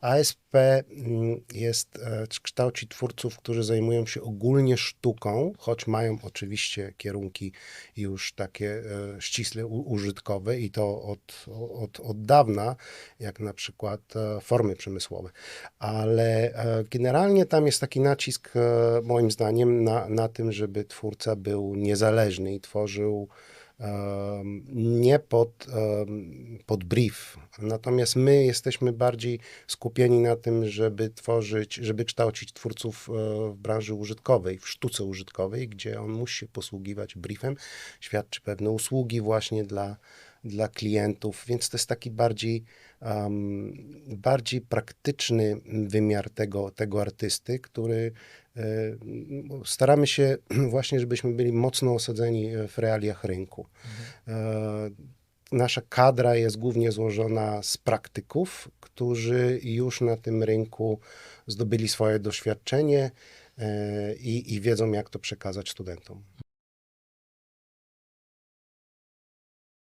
ASP mm, jest, e, kształci twórców, którzy zajmują się ogólnie sztuką, choć mają oczywiście kierunki już takie e, ściśle użytkowe i to od, od, od dawna, jak na przykład e, formy przemysłowe. Ale generalnie tam jest taki nacisk, moim zdaniem, na, na tym, żeby twórca był niezależny i tworzył nie pod, pod brief. Natomiast my jesteśmy bardziej skupieni na tym, żeby tworzyć, żeby kształcić twórców e, w branży użytkowej, w sztuce użytkowej, gdzie on musi się posługiwać briefem, świadczy pewne usługi właśnie dla, dla klientów, więc to jest taki bardziej, em, bardziej praktyczny wymiar tego, tego artysty, który e, staramy się właśnie, żebyśmy byli mocno osadzeni w realiach rynku. E, Nasza kadra jest głównie złożona z praktyków, którzy już na tym rynku zdobyli swoje doświadczenie e, i, i wiedzą, jak to przekazać studentom.